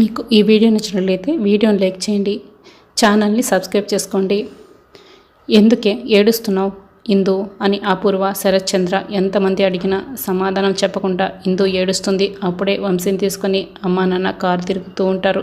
మీకు ఈ వీడియో నచ్చినట్లయితే వీడియోని లైక్ చేయండి ఛానల్ని సబ్స్క్రైబ్ చేసుకోండి. ఎందుకే ఏడుస్తున్నావు ఇందు అని అపూర్వ శరత్చంద్ర ఎంతమంది అడిగినా సమాధానం చెప్పకుండా ఇందు ఏడుస్తుంది. అప్పుడే వంశీని తీసుకొని అమ్మా నాన్న కారు తిరుగుతూ ఉంటారు.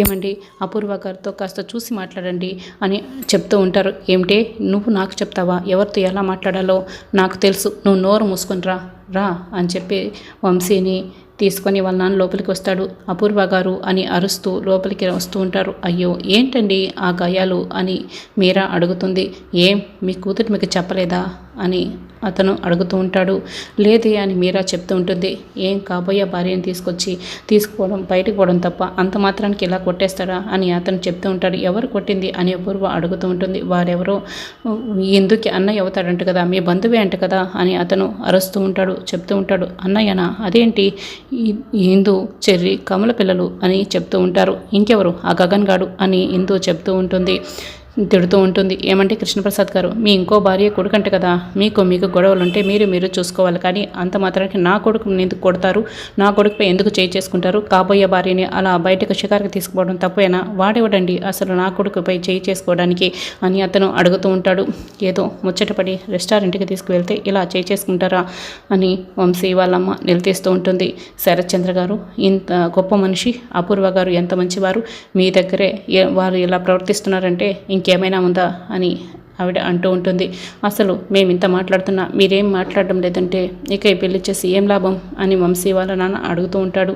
ఏమండి అపూర్వ గారితో కాస్త చూసి మాట్లాడండి అని చెప్తూ ఉంటారు. ఏమిటే నువ్వు నాకు చెప్తావా? ఎవరితో ఎలా మాట్లాడాలో? నాకు తెలుసు. నువ్వు నోరు మూసుకుని రా రా అని చెప్పి వంశీని తీసుకొని వాళ్ళ నాన్న లోపలికి వస్తాడు. అపూర్వ గారు అని అరుస్తూ లోపలికి వస్తూ ఉంటారు. అయ్యో ఏంటండి ఆ గాయాలు అని మీరా అడుగుతుంది. ఏం? మీ కూతురు మీకు చెప్పలేదా? అని అతను అడుగుతూ ఉంటాడు. లేదే అని మీరా చెప్తూ ఉంటుంది. ఏం కాబోయే భార్యను తీసుకొచ్చి తీసుకుపోవడం బయటకు పోవడం తప్ప అంత మాత్రానికి ఇలా కొట్టేస్తాడా అని అతను చెప్తూ ఉంటాడు. ఎవరు కొట్టింది అని అపూర్వ అడుగుతూ ఉంటుంది. వారెవరో? ఎందుకు అన్నయ్య అవుతాడంట కదా మీ బంధువే అంట కదా అని అతను అరుస్తూ ఉంటాడు చెప్తూ ఉంటాడు. అన్నయ్యనా అదేంటి? ఇందు చెర్రి కమల పిల్లలు అని చెప్తూ ఉంటారు. ఇంకెవరు? ఆ గగన్ గాడు అని హిందూ చెప్తూ ఉంటుంది. తిడుతూ ఉంటుంది. ఏమంటే కృష్ణప్రసాద్ గారు మీ ఇంకో భార్య కొడుకంట కదా. మీకు మీకు గొడవలు ఉంటే మీరు మీరు చూసుకోవాలి. కానీ అంత మాత్రానికి నా కొడుకు ఎందుకు కొడతారు? నా కొడుకుపై ఎందుకు చేయి చేసుకుంటారు? కాబోయే భార్యని అలా బయటకు షికారుకి తీసుకుపోవడం తప్పేనా? వాడేవడండి? అసలు నా కొడుకుపై చేయి చేసుకోవడానికి? అని అతను అడుగుతూ ఉంటాడు. ఏదో ముచ్చటపడి రెస్టారెంట్కి తీసుకువెళ్తే ఇలా చేయి చేసుకుంటారా? అని వంశీ వాళ్ళమ్మ నిలదీస్తూ ఉంటుంది. శరత్చంద్ర గారు ఇంత గొప్ప మనిషి అపూర్వ గారు ఎంత మంచివారు? మీ దగ్గరే వారు ఇలా ప్రవర్తిస్తున్నారంటే ఇంకేమైనా ఉందా అని ఆవిడ అంటూ ఉంటుంది. అసలు మేము ఇంత మాట్లాడుతున్నా మీరేం మాట్లాడడం లేదంటే ఇక ఈ పెళ్ళి చేసి ఏం లాభం? అని వంశీ వాళ్ళ నాన్న అడుగుతూ ఉంటాడు.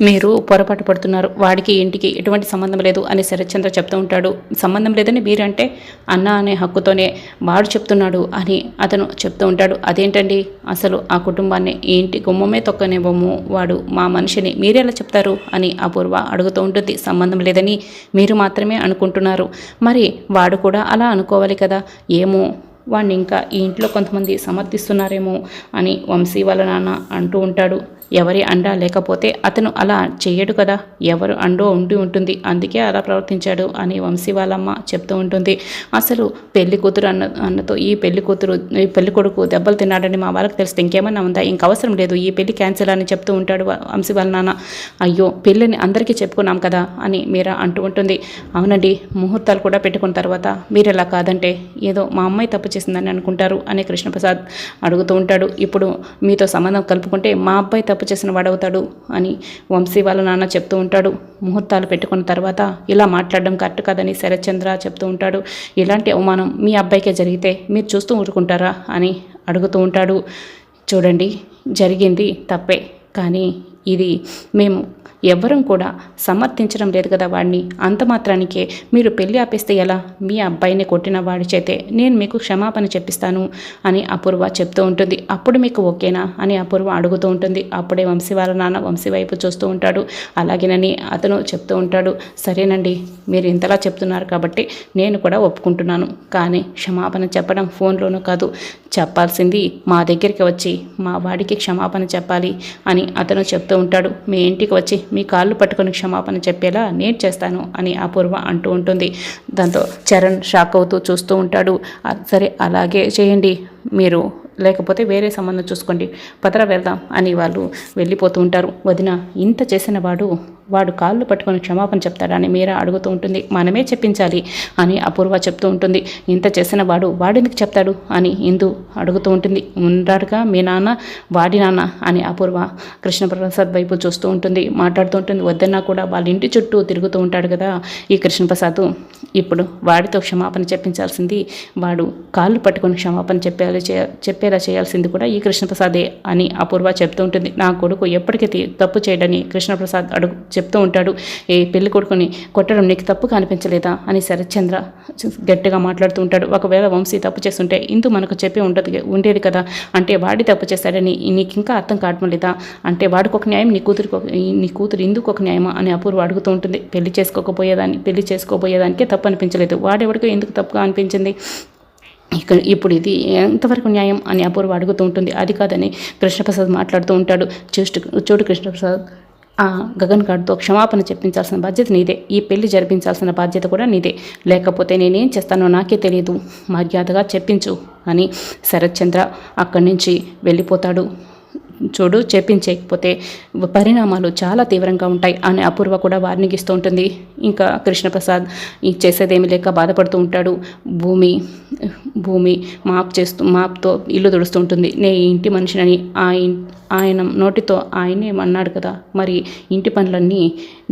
మీరు పొరపాటు పడుతున్నారు. వాడికి ఇంటికి ఎటువంటి సంబంధం లేదు అని శరత్చంద్ర చెప్తూ ఉంటాడు. సంబంధం లేదని మీరంటే అన్న అనే హక్కుతోనే వాడు చెప్తున్నాడు అని అతను చెప్తూ ఉంటాడు. అదేంటండి? అసలు ఆ కుటుంబాన్ని ఏంటి ఇంటి గుమ్మమే తొక్కనివ్వము. వాడు మా మనిషిని మీరెలా చెప్తారు? అని అపూర్వ అడుగుతూ ఉంటుంది. సంబంధం లేదని మీరు మాత్రమే అనుకుంటున్నారు. మరి వాడు కూడా అలా అనుకోవాలి కదా? ఏమో వాడిని ఇంకా ఈ ఇంట్లో కొంతమంది సమర్థిస్తున్నారేమో అని వంశీ వాళ్ళ నాన్న అంటూ ఉంటాడు. ఎవరి అండా లేకపోతే అతను అలా చెయ్యడు కదా? ఎవరు అండో ఉండి ఉంటుంది. అందుకే అలా ప్రవర్తించాడు అని వంశీ వాళ్ళమ్మ చెప్తూ ఉంటుంది. అసలు పెళ్ళి కూతురు అన్న అన్నతో ఈ పెళ్ళి కూతురు ఈ పెళ్ళి కొడుకు దెబ్బలు తిన్నాడని మా వాళ్ళకి తెలిస్తే ఇంకేమన్నా ఉందా? ఇంక అవసరం లేదు. ఈ పెళ్ళి క్యాన్సిల్ అని చెప్తూ ఉంటాడు వంశీ వాళ్ళ నాన్న. అయ్యో పెళ్ళిని అందరికీ చెప్పుకున్నాం కదా అని మీరా అంటూ ఉంటుంది. అవునండి ముహూర్తాలు కూడా పెట్టుకున్న తర్వాత మీరు ఎలా కాదంటే ఏదో మా అమ్మాయి తప్పు చేసిందని అనుకుంటారు అని కృష్ణప్రసాద్ అడుగుతూ ఉంటాడు. ఇప్పుడు మీతో సంబంధం కలుపుకుంటే మా అబ్బాయి తప్పు చేసిన వాడవుతాడు అని వంశీ వాళ్ళ నాన్న చెప్తూ ఉంటాడు. ముహూర్తాలు పెట్టుకున్న తర్వాత ఇలా మాట్లాడడం కరెక్ట్ కాదని శరత్చంద్ర చెప్తూ ఉంటాడు. ఇలాంటి అవమానం మీ అబ్బాయికే జరిగితే మీరు చూస్తూ ఊరుకుంటారా? అని అడుగుతూ ఉంటాడు. చూడండి జరిగింది తప్పే కానీ ఇది మేము ఎవ్వరం కూడా సమర్థించడం లేదు కదా వాడిని అంత మాత్రానికే మీరు పెళ్ళి ఆపేస్తే ఎలా? మీ అబ్బాయిని కొట్టిన వాడి చేతే నేను మీకు క్షమాపణ చెప్పిస్తాను అని అపూర్వ చెప్తూ ఉంటుంది. అప్పుడు మీకు ఓకేనా అని అపూర్వ అడుగుతూ ఉంటుంది. అప్పుడే వంశీ వాళ్ళ నాన్న వంశీ వైపు చూస్తూ ఉంటాడు. అలాగేనని అతను చెప్తూ ఉంటాడు. సరేనండి మీరు ఇంతలా చెప్తున్నారు కాబట్టి నేను కూడా ఒప్పుకుంటున్నాను. కానీ క్షమాపణ చెప్పడం ఫోన్లోనూ కాదు. చెప్పాల్సింది మా దగ్గరికి వచ్చి మా వాడికి క్షమాపణ చెప్పాలి అని అతను చెప్తూ ఉంటాడు. మీ ఇంటికి వచ్చి మీ కాళ్ళు పట్టుకొని క్షమాపణ చెప్పేలా నేను చేస్తాను అని అపూర్వ అంటూ ఉంటుంది. దాంతో చరణ్ షాక్ అవుతూ చూస్తూ ఉంటాడు. సరే అలాగే చేయండి. మీరు లేకపోతే వేరే సంబంధం చూసుకోండి. పదర వెళ్దాం అని వాళ్ళు వెళ్ళిపోతూ ఉంటారు. వదిన ఇంత చేసిన వాడు వాడు కాళ్ళు పట్టుకొని క్షమాపణ చెప్తాడని మీరా అడుగుతూ ఉంటుంది. మనమే చెప్పించాలి అని అపూర్వ చెప్తూ ఉంటుంది. ఇంత చేసిన వాడు వాడెందుకు చెప్తాడు అని ఇందు అడుగుతూ ఉంటుంది. ఉన్నాడుగా మీ నాన్న వాడి నాన్న అని అపూర్వ కృష్ణప్రసాద్ వైపు చూస్తూ ఉంటుంది. మాట్లాడుతూ ఉంటుంది. వద్దన్నా కూడా వాళ్ళ ఇంటి చుట్టూ తిరుగుతూ ఉంటాడు కదా ఈ కృష్ణప్రసాద్. ఇప్పుడు వాడితో క్షమాపణ చెప్పించాల్సింది వాడు కాళ్ళు పట్టుకొని క్షమాపణ చెప్పేలా చే చెప్పేలా చేయాల్సింది కూడా ఈ కృష్ణప్రసాదే అని అపూర్వ చెప్తూ ఉంటుంది. నా కొడుకు ఎప్పటికీ తప్పు చేయడని కృష్ణప్రసాద్ అడుగు చెప్తూ ఉంటాడు ఏ పెళ్ళి కొడుకుని కొట్టడం నీకు తప్పుగా అనిపించలేదా అని శరత్చంద్ర గట్టిగా మాట్లాడుతూ ఉంటాడు. ఒకవేళ వంశీ తప్పు చేస్తుంటే ఇందు మనకు చెప్పి ఉంటుంది ఉండేది కదా. అంటే వాడి తప్పు చేశాడని నీకు ఇంకా అర్థం కావడం లేదా? అంటే వాడికి ఒక న్యాయం నీ కూతురికి ఒక నీ కూతురు ఇందుకు ఒక న్యాయమా? అని అపూర్వ అడుగుతూ ఉంటుంది. పెళ్ళి చేసుకోకపోయేదాన్ని పెళ్ళి చేసుకోబోయేదానికే తప్పు అనిపించలేదు. వాడెవడికో ఎందుకు తప్పుగా అనిపించింది? ఇక్కడ ఇప్పుడు ఇది ఎంతవరకు న్యాయం? అని అపూర్వ అడుగుతూ ఉంటుంది. అది కాదని కృష్ణప్రసాద్ మాట్లాడుతూ ఉంటాడు. చూడు చూడు కృష్ణప్రసాద్. గగన్ గారితో క్షమాపణ చెప్పించాల్సిన బాధ్యత నీదే. ఈ పెళ్ళి జరిపించాల్సిన బాధ్యత కూడా నీదే. లేకపోతే నేనేం చేస్తానో నాకే తెలియదు మర్యాదగా చెప్పించు అని శరత్చంద్ర అక్కడి నుంచి వెళ్ళిపోతాడు. చూడు చెప్పించకపోతే పరిణామాలు చాలా తీవ్రంగా ఉంటాయి అని అపూర్వ కూడా వార్నింగ్ ఇస్తూ ఉంటుంది. ఇంకా కృష్ణప్రసాద్ ఈ చేసేదేమీ లేక బాధపడుతూ ఉంటాడు. భూమి భూమి మాప్ చేస్తూ మాప్తో ఇల్లు తుడుస్తూ ఉంటుంది. నే ఇంటి మనిషినని ఆ ఆయన నోటితో ఆయనే అన్నాడు కదా మరి ఇంటి పనులన్నీ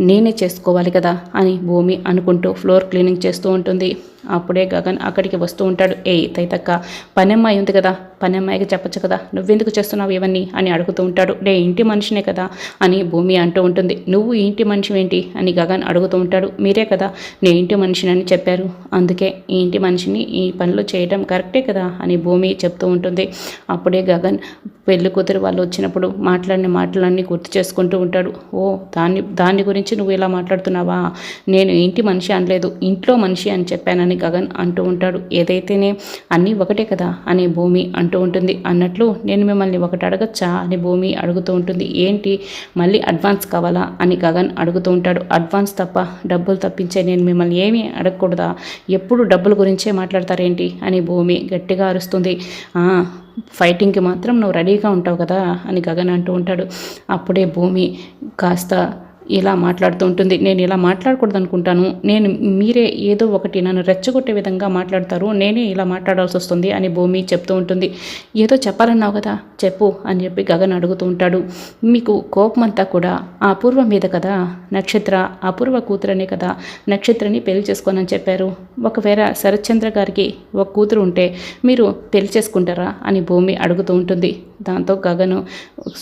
నేనే చేసుకోవాలి కదా అని భూమి అనుకుంటూ ఫ్లోర్ క్లీనింగ్ చేస్తూ ఉంటుంది. అప్పుడే గగన్ అక్కడికి వస్తూ ఉంటాడు. ఏ తైతక్క పనమ్మాయి ఉంది కదా పనమ్మాయికి చెప్పచ్చు కదా నువ్వెందుకు చేస్తున్నావు ఇవన్నీ అని అడుగుతూ ఉంటాడు. డే ఇంటి మనిషినే కదా అని భూమి అంటూ ఉంటుంది. నువ్వు ఇంటి మనిషి ఏంటి అని గగన్ అడుగుతూ ఉంటాడు. మీరే కదా నేను ఇంటి మనిషినని చెప్పారు. అందుకే ఈ ఇంటి మనిషిని ఈ పనులు చేయడం కరెక్టే కదా అని భూమి చెప్తూ ఉంటుంది. అప్పుడే గగన్ పెళ్ళి కూతురు వాళ్ళు వచ్చినప్పుడు మాట్లాడిన మాటలన్నీ గుర్తు చేసుకుంటూ ఉంటాడు. ఓ దాన్ని దాని గురించి నువ్వు ఇలా మాట్లాడుతున్నావా? నేను ఇంటి మనిషి అనలేదు ఇంట్లో మనిషి అని చెప్పానని గగన్ అంటూ ఉంటాడు. ఏదైతేనే అన్నీ ఒకటే కదా అనే భూమి అంటూ ఉంటుంది. అన్నట్లు నేను మిమ్మల్ని ఒకటి అడగచ్చా అని భూమి అడుగుతూ ఉంటుంది. ఏంటి? మళ్ళీ అడ్వాన్స్ కావాలా అని గగన్ అడుగుతూ ఉంటాడు. అడ్వాన్స్ తప్ప డబ్బులు తప్పించే నేను మిమ్మల్ని ఏమీ అడగకూడదా? ఎప్పుడు డబ్బుల గురించే మాట్లాడతారేంటి? అని భూమి గట్టిగా అరుస్తుంది. ఫైటింగ్కి మాత్రం నువ్వు రెడీగా ఉంటావు కదా అని గగన్ అంటూ ఉంటాడు. అప్పుడే భూమి కాస్త ఇలా మాట్లాడుతూ ఉంటుంది. నేను ఇలా మాట్లాడకూడదు అనుకుంటాను నేను మీరే ఏదో ఒకటి నన్ను రెచ్చగొట్టే విధంగా మాట్లాడతారు. నేనే ఇలా మాట్లాడాల్సి వస్తుంది అని భూమి చెప్తూ ఉంటుంది. ఏదో చెప్పాలన్నావు కదా చెప్పు అని చెప్పి గగన్ అడుగుతూ ఉంటాడు. మీకు కోపమంతా కూడా ఆ అపూర్వ మీద కదా? నక్షత్ర అపూర్వ కూతురనే కదా? నక్షత్రని పెళ్ళి చేసుకోనని చెప్పారు. ఒకవేళ శరత్చంద్ర గారికి ఒక కూతురు ఉంటే మీరు పెళ్ళి చేసుకుంటారా అని భూమి అడుగుతూ ఉంటుంది. దాంతో గగను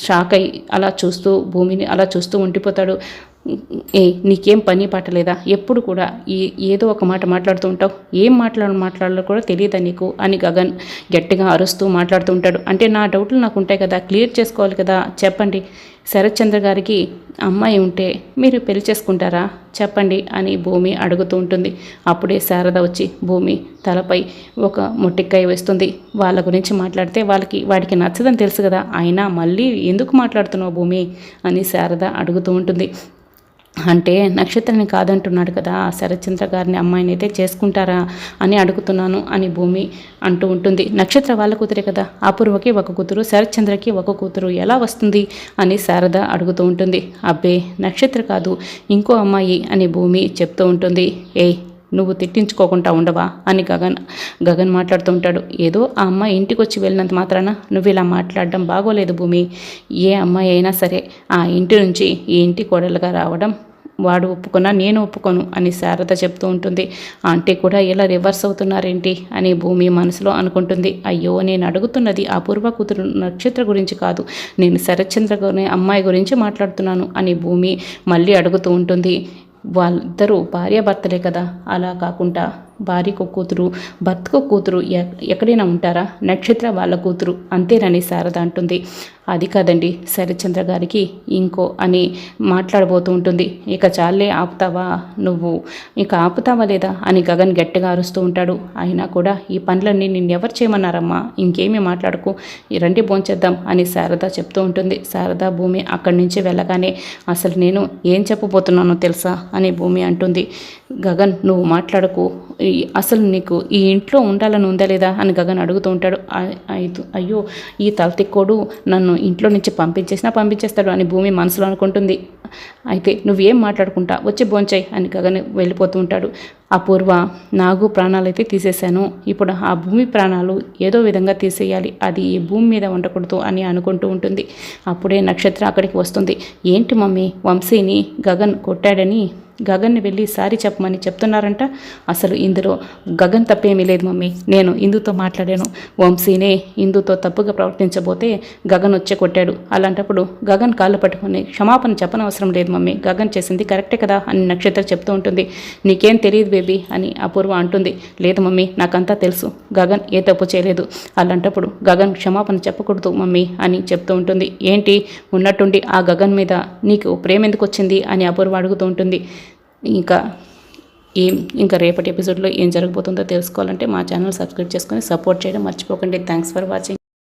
షాక్ అయి అలా చూస్తూ భూమిని అలా చూస్తూ ఉండిపోతాడు. ఏ నీకేం పని పట్టలేదా ఎప్పుడు కూడా ఈ ఏదో ఒక మాట మాట్లాడుతూ ఉంటావు. ఏం మాట్లాడ మాట్లాడాలో కూడా తెలియదా నీకు? అని గగన్ గట్టిగా అరుస్తూ మాట్లాడుతూ ఉంటాడు. అంటే నా డౌట్లు నాకు ఉంటాయి కదా క్లియర్ చేసుకోవాలి కదా చెప్పండి. శరత్చంద్ర గారికి అమ్మాయి ఉంటే మీరు పెళ్ళి చేసుకుంటారా? చెప్పండి అని భూమి అడుగుతూ ఉంటుంది. అప్పుడే శారద వచ్చి భూమి తలపై ఒక మొట్టికాయ వేస్తుంది. వాళ్ళ గురించి మాట్లాడితే వాళ్ళకి వాడికి నచ్చదని తెలుసు కదా. అయినా మళ్ళీ ఎందుకు మాట్లాడుతున్నావు భూమి? అని శారద అడుగుతూ ఉంటుంది. అంటే నక్షత్రాన్ని కాదంటున్నాడు కదా శరత్చంద్ర గారిని అమ్మాయిని అయితే చేసుకుంటారా అని అడుగుతున్నాను అని భూమి అంటూ ఉంటుంది. నక్షత్ర వాళ్ళ కూతురే కదా అపూర్వకి ఒక కూతురు శరత్చంద్రకి ఒక కూతురు ఎలా వస్తుంది అని శారద అడుగుతూ ఉంటుంది. అబ్బే నక్షత్ర కాదు ఇంకో అమ్మాయి అని భూమి చెప్తూ ఉంటుంది. ఏయ్ నువ్వు తిట్టించుకోకుండా ఉండవా? అని గగన్ గగన్ మాట్లాడుతూ ఉంటాడు. ఏదో ఆ అమ్మాయి ఇంటికి వచ్చి వెళ్ళినంత మాత్రాన నువ్వు ఇలా మాట్లాడడం బాగోలేదు భూమి. ఏ అమ్మాయి అయినా సరే ఆ ఇంటి నుంచి ఈ ఇంటి కోడలుగా రావడం వాడు ఒప్పుకున్నా నేను ఒప్పుకోను అని శారద చెప్తూ ఉంటుంది. ఆంటీ కూడా ఇలా రివర్స్ అవుతున్నారేంటి అని భూమి మనసులో అనుకుంటుంది. అయ్యో నేను అడుగుతున్నది అపూర్వ కూతురు నక్షత్ర గురించి కాదు. నేను శరత్చంద్ర అమ్మాయి గురించి మాట్లాడుతున్నాను అని భూమి మళ్ళీ అడుగుతూ ఉంటుంది. వాళ్ళిద్దరూ భార్యాభర్తలే కదా? అలా కాకుండా భార్యకు కూతురు భర్తకు కూతురు ఎ- ఎక్కడైనా ఉంటారా? నక్షత్ర వాళ్ళ కూతురు అంతేనని శారద అంటుంది. అది కాదండి శరత్చంద్ర గారికి ఇంకో అని మాట్లాడబోతూ ఉంటుంది. ఇక చాలే ఆపుతావా నువ్వు? ఇక ఆపుతావా లేదా అని గగన్ గట్టిగా అరుస్తూ ఉంటాడు. అయినా కూడా ఈ పనులన్నీ నిన్నెవరు చేయమన్నారమ్మా? ఇంకేమీ మాట్లాడుకు. రండి భోంచేద్దాం అని శారద చెప్తూ ఉంటుంది. శారద భూమి అక్కడి నుంచి వెళ్ళగానే అసలు నేను ఏం చెప్పబోతున్నానో తెలుసా? అని భూమి అంటుంది. గగన్ నువ్వు మాట్లాడకు. ఈ అసలు నీకు ఈ ఇంట్లో ఉండాలని ఉందా లేదా? అని గగన్ అడుగుతూ ఉంటాడు. అయ్యో ఈ తలతిక్కోడు నన్ను ఇంట్లో నుంచి పంపించేసినా పంపించేస్తాడు అని భూమి మనసులో అనుకుంటుంది. అయితే నువ్వేం మాట్లాడుకుంటా? వచ్చి భోంచాయి అని గగన్ వెళ్ళిపోతూ ఉంటాడు. అపూర్వ నాగు ప్రాణాలు అయితే తీసేశాను. ఇప్పుడు ఆ భూమి ప్రాణాలు ఏదో విధంగా తీసేయాలి. అది ఈ భూమి మీద ఉండకూడదు అని అనుకుంటూ ఉంటుంది. అప్పుడే నక్షత్ర అక్కడికి వస్తుంది. ఏంటి మమ్మీ వంశీని గగన్ కొట్టాడని గగన్ని వెళ్ళి సారీ చెప్పమని చెప్తున్నారంట. అసలు ఇందులో గగన్ తప్పేమీ లేదు మమ్మీ. నేను ఇందుతో మాట్లాడాను. వంశీనే ఇందుతో తప్పుగా ప్రవర్తించబోతే గగన్ వచ్చే కొట్టాడు. అలాంటప్పుడు గగన్ కాళ్ళు పట్టుకొని క్షమాపణ చెప్పనవసరం లేదు మమ్మీ. గగన్ చేసింది కరెక్టే కదా అని నక్షత్ర చెప్తూ ఉంటుంది. నీకేం తెలియదు బేబీ అని అపూర్వ అంటుంది. లేదు మమ్మీ నాకంతా తెలుసు. గగన్ ఏ తప్పు చేయలేదు. అలాంటప్పుడు గగన్ క్షమాపణ చెప్పకూడదు మమ్మీ అని చెప్తూ ఉంటుంది. ఏంటి? ఉన్నట్టుండి ఆ గగన్ మీద నీకు ప్రేమ ఎందుకు వచ్చింది? అని అపూర్వ అడుగుతూ ఉంటుంది. ఇంకా ఏం ఇంకా రేపటి ఎపిసోడ్లో ఏం జరగబోతుందో తెలుసుకోవాలంటే మా ఛానల్ సబ్స్క్రైబ్ చేసుకొని సపోర్ట్ చేయడం మర్చిపోకండి. Thanks for watching.